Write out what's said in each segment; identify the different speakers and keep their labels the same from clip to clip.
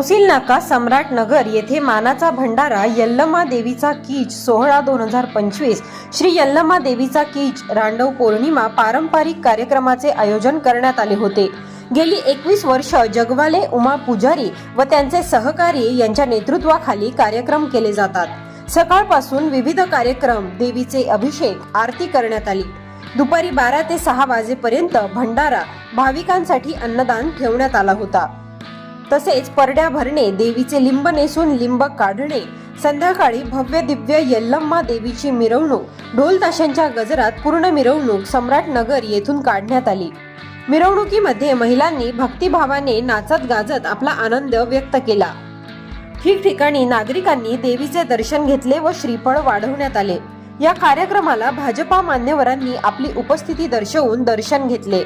Speaker 1: तहसील नाका सम्राट नगर येथे मानाचा भंडारा यल्लमा देवीचा कीच सोहळा दोन हजार पंचवीस. श्री यल्लमा देवीचा कीच रांडव पौर्णिमा पारंपरिक कार्यक्रमाचे आयोजन करण्यात आले होते. गेली एकवीस वर्ष जगवाले उमा पुजारी व त्यांचे सहकारी यांच्या नेतृत्वाखाली कार्यक्रम केले जातात. सकाळपासून विविध कार्यक्रम देवीचे अभिषेक आरती करण्यात आली. दुपारी बारा ते सहा वाजेपर्यंत भंडारा भाविकांसाठी अन्नदान ठेवण्यात आला होता. तसेच परड्या भरणे देवीचे लिंब नेसून लिंब काढणे संध्याकाळी भव्य दिव्य यल्लम्मा देवीची मिरवणूक ढोल ताशांच्या गजरात पूर्ण मिरवणूक सम्राट नगर येथून काढण्यात आली. मिरवणुकीमध्ये महिलांनी भक्तिभावाने नाचत गाजत आपला आनंद व्यक्त केला. ठिकठिकाणी नागरिकांनी देवीचे दर्शन घेतले व श्रीफळ वाढवण्यात आले. या कार्यक्रमाला भाजपा मान्यवरांनी आपली उपस्थिती दर्शवून दर्शन घेतले.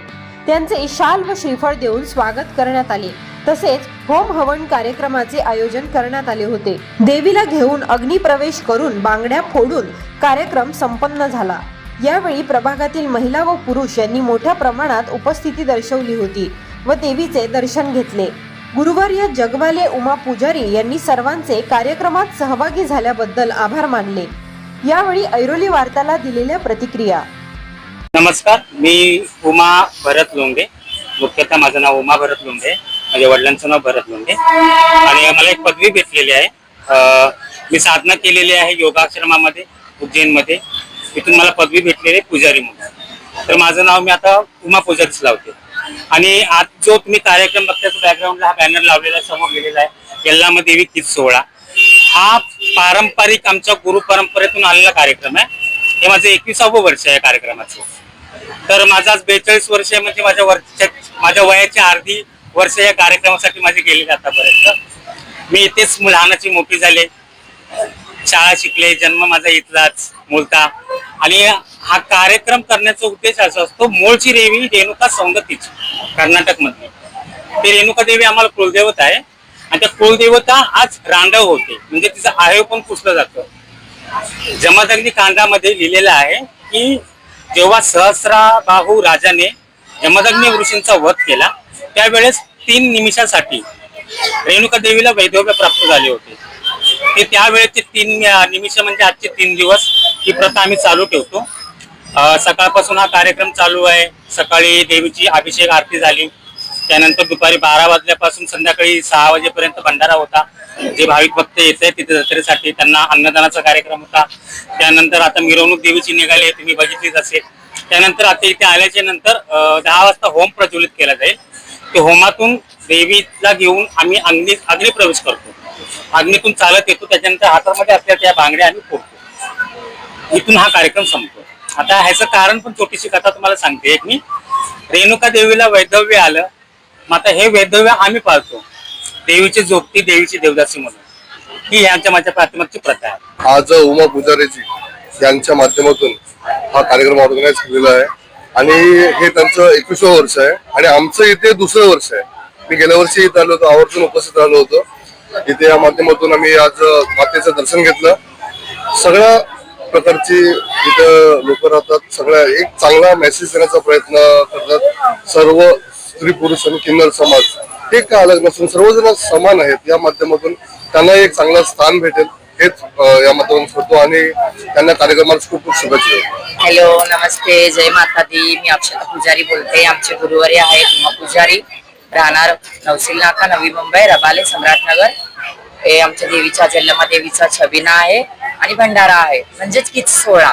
Speaker 1: त्यांचे शाल व श्रीफळ देऊन स्वागत करण्यात आले. तसेच होम हवन कार्यक्रमाचे आयोजन करण्यात आले होते. देवीला घेऊन अग्निप्रवेश करून बांगड्या फोडून कार्यक्रम संपन्न झाला. यावेळी प्रभागातील महिला व पुरुष यांनी मोठ्या प्रमाणात उपस्थिती दर्शवली होती व देवीचे दर्शन घेतले. गुरुवार्य जगवाले उमा पुजारी यांनी सर्वांचे कार्यक्रमात सहभागी झाल्याबद्दल आभार मानले. यावेळी ऐरोली वार्ताला दिलेल्या प्रतिक्रिया.
Speaker 2: नमस्कार मी उमा भरत लोंगे मुख्यतः माझं नाव उमा भरत लोंगे माझ्या वडिलांचं नाव भरत मुंडे. आणि मला एक पदवी भेटलेली आहे. मी साधना केलेली आहे योगाश्रमामध्ये उज्जैनमध्ये. तिथून मला पदवी भेटलेली आहे पुजारी म्हणून. तर माझं नाव मी आता उमा पुजारीच लावते. आणि आज जो तुम्ही कार्यक्रम बघताय बॅकग्राऊंडला हा बॅनर लावलेला आहे, समोर गेलेला आहे यल्लामा देवी तीज सोहळा. हा पारंपरिक आमच्या गुरु परंपरेतून आलेला कार्यक्रम आहे. हे माझं एकविसावं वर्ष आहे या कार्यक्रमाचं. तर माझं आज बेचाळीस वर्ष आहे म्हणजे माझ्या वर्षाच्या माझ्या वयाची अर्धी वर्ष या कार्यक्रमासाठी माझी गेली आतापर्यंत. मी इथेच लहानाची मोठी झाले. शाळा शिकले जन्म माझा इथलाच मुलता आणि हा कार्यक्रम करण्याचा उद्देश असा असतो मूळची देवी रेणुका संगतीची कर्नाटक मधली ती रेणुका देवी आम्हाला कुलदेवत आहे. आणि त्या कुलदेवता आज रांडव होते. म्हणजे तिचं आयोग पण पुसलं जातं. जमदग्नी कांडामध्ये लिहिलेलं आहे की जेव्हा सहस्रा बाहू राजाने जमदग्नी ऋषींचा वध केला त्यावेळेस तीन निमिषासाठी रेणुका देवीला वैधव्य प्राप्त झाले होते. ते त्यावेळेचे तीन निमिष म्हणजे आजचे तीन दिवस ही प्रथा आम्ही चालू ठेवतो. सकाळपासून हा कार्यक्रम चालू आहे. सकाळी देवीची अभिषेक आरती झाली. त्यानंतर दुपारी बारा वाजल्यापासून संध्याकाळी सहा वाजेपर्यंत भंडारा होता. जे भाविक भक्त येत आहेत तिथे जत्रेसाठी त्यांना अन्नदानाचा कार्यक्रम होता. त्यानंतर आता मिरवणूक देवीची निघाली आहे तुम्ही बघितलीच असेल. त्यानंतर आता इथे आल्याच्यानंतर दहा वाजता होम प्रज्वलित केला जाईल. ते होमातून देवीला घेऊन आम्ही अग्नी अग्निप्रवेश करतो. अग्नीतून चालत येतो त्याच्यानंतर हातामध्ये आपल्या त्या बांगड्या आम्ही फोडतो. इथून हा कार्यक्रम संपतो. आता ह्याचं कारण पण छोटीशी कथा तुम्हाला सांगते एक मी. रेणुका देवीला वैधव्य आलं मग आता हे वैधव्य आम्ही पाळतो. देवीची झोपती देवीची देवदासी म्हणून. ही यांच्या माझ्या पाठीमागची प्रथा आहे.
Speaker 3: आज उमा पुजारीची यांच्या माध्यमातून हा कार्यक्रम ऑर्गनाईज केलेला आहे. आणि हे त्यांचं एकविसावं वर्ष आहे. आणि आमचं इथे दुसरं वर्ष आहे. मी गेल्या वर्षी इथं आलो होतो आवर्जून उपस्थित राहिलो होतो. इथे या माध्यमातून आम्ही आज मातेचं दर्शन घेतलं. सगळ्या प्रकारची इथं लोक राहतात. सगळ्या एक चांगला मेसेज देण्याचा प्रयत्न करतात. सर्व स्त्री पुरुष आणि किन्नर समाज. हे का अलग नसून सर्वजण समान आहेत. या माध्यमातून त्यांना एक चांगलं स्थान भेटेल. हेच या माध्यमातून करतो आणि त्यांना कार्यक्रमाला खूप खूप शुभेच्छा
Speaker 4: हॅलो नमस्ते जय माता दी मी अक्षता पुजारी बोलते. आमचे गुरुवारी आहे उमा पुजारी. राहणार नवसिल नाका नवी मुंबई रबाले सम्राटनगर. हे आमच्या देवीच्या जल्लमा देवीचा छबिना आहे आणि भंडारा आहे. म्हणजेच किच सोहळा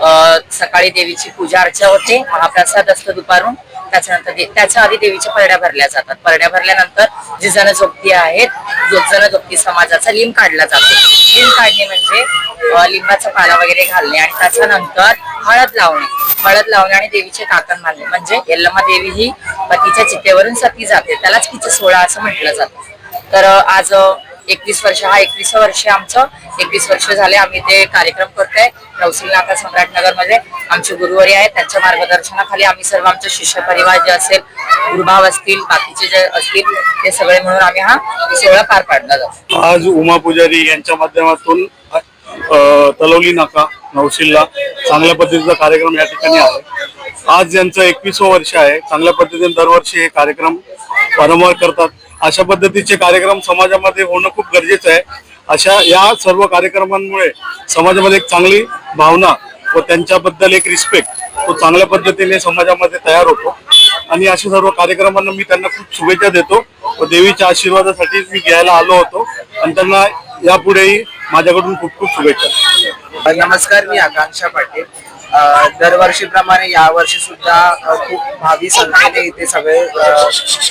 Speaker 4: अं, सकाळी देवीची पूजा अर्चा होते. महाप्रसाद असतो दुपारून. त्याच्यानंतर दे- त्याच्या आधी देवीच्या परड्या भरल्या जातात. परड्या भरल्यानंतर जी जोगती आहेत जो जण जोपती समाजाचा लिंब काढला जातो. लिंब काढणे म्हणजे अं, लिंबाचा पाला वगैरे घालणे आणि त्याच्यानंतर हळद लावणे. हळद लावणे आणि देवीचे काकण मारणे. म्हणजे यल्लमा देवी ही पतीच्या चितेवरून सती जाते. त्यालाच तिचं सोहळा असं म्हटलं जातं. तर अं, आज एकवीस वर्ष हा एकवीस वर्ष आमचं एकवीस वर्ष झाले आम्ही ते कार्यक्रम करतोय. नवसील नाका सम्राटनगरमध्ये आमचे गुरुवारी आहेत त्यांच्या मार्गदर्शनाखाली आम्ही सर्व आमचे शिष्य परिवार जे असेल गुरुभाव असतील बाकीचे जे असतील ते सगळे मिळून आम्ही हा सोहळा पार पाडला जातो
Speaker 5: आज उमा पुजारी यांच्या माध्यमातून तलवली नाका नवशिल्ला चांगल्या पद्धतीचा कार्यक्रम या ठिकाणी आहे. आज यांचं एकवीसवं वर्ष आहे. चांगल्या पद्धतीने दरवर्षी हे कार्यक्रम वारंवार करतात. अशा पद्धतीचे कार्यक्रम समाजामध्ये होणं खूप गरजेचं आहे. अशा या सर्व कार्यक्रमांमुळे समाजामध्ये एक चांगली भावना व त्यांच्याबद्दल एक रिस्पेक्ट तो चांगल्या पद्धतीने समाजामध्ये तयार होतो. आणि अशा सर्व कार्यक्रमांना मी त्यांना खूप शुभेच्छा देतो व देवीच्या आशीर्वादासाठी मी घ्यायला आलो होतो. आणि त्यांना यापुढेही माझ्याकडून खूप खूप शुभेच्छा.
Speaker 6: नमस्कार मी आकांक्षा पाटील. दरवर्षीप्रमाणे यावर्षी सुद्धा खूप भावी संख्येने इथे सगळे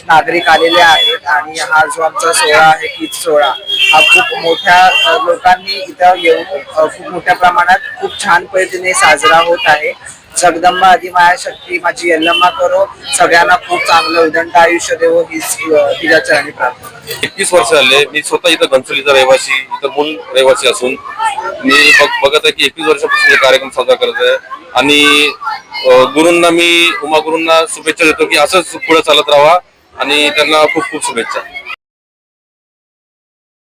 Speaker 6: नागरिक आलेले आहेत आणि हा जो आमचा सोहळा आहे ईद सोहळा हा खूप मोठ्या लोकांनी इथं येऊन खूप मोठ्या प्रमाणात खूप छान पद्धतीने साजरा होत आहे. जगदंबा आधी माया शक्ती माझी यल्लम्मा करो. सगळ्यांना खूप चांगलं उदंड आयुष्य देवो हीच तिच्या चरणी प्रार्थना.
Speaker 7: एकवीस वर्ष झाले मी स्वतः इथं घनसोलीचा रहिवासी इथं मूल रहिवासी असून मी बघ- बघत आहे की एकवीस वर्षापासून हे कार्यक्रम साजरा करत आहे. आणि गुरूंना मी उमा गुरूंना शुभेच्छा देतो की असंच पुढे चालत राहा आणि त्यांना खूप खूप शुभेच्छा.